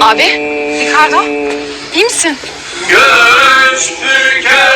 Abi, Ricardo, iyi misin? Göç tüken.